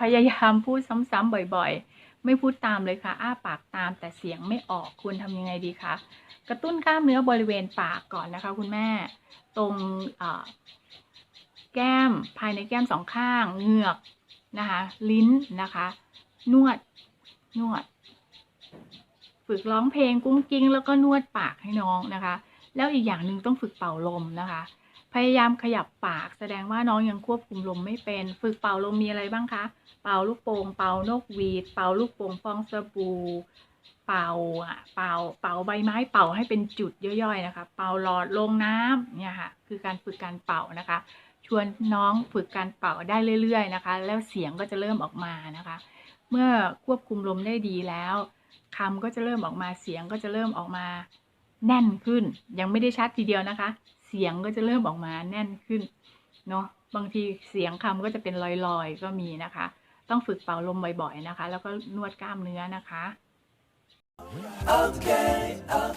พยายามพูดซ้ำๆบ่อยๆ ไม่พูดตามเลยค่ะ อ้าปากตามแต่เสียงไม่ออกควรทำยังไงดีคะกระตุ้นกล้ามเนื้อบริเวณปากก่อนนะคะ คุณแม่ ตรงแก้มภายในแก้มสองข้างเหงือกนะคะ ลิ้นนะคะ นวดนวด ฝึกร้องเพลงกุ้งกิ้งแล้วก็นวดปากให้น้องนะคะ แล้วอีกอย่างหนึ่งต้องฝึกเป่าลมนะคะ พยายามขยับปากแสดงว่าน้องยังควบคุมลมไม่เป็น ฝึกเป่าลมมีอะไรบ้างคะ เป่าลูกโป่งเป่านกหวีด เป่าลูกโป่งฟองสบู่เป่าอะเป่าเป่าใบไม้เป่าให้เป็นจุดย่อยๆนะคะ เป่าหลอดลงน้ำเนี่ยค่ะคือการฝึกการเป่านะคะ ชวนน้องฝึกการเป่าได้เรื่อย ๆนะคะ แล้วเสียงก็จะเริ่มออกมานะคะ เมื่อควบคุมลมได้ดีแล้วคำก็จะเริ่มออกมาเสียงก็จะเริ่มออกมาแน่นขึ้น ยังไม่ได้ชัดทีเดียวนะคะ เสียงก็จะเริ่มออกมาแน่นขึ้นเนาะบางทีเสียงคำก็จะเป็นลอยๆ ก็มีนะคะ ต้องฝึกเป่าลมบ่อยๆนะคะ แล้วก็นวดกล้ามเนื้อนะคะ Okay, okay,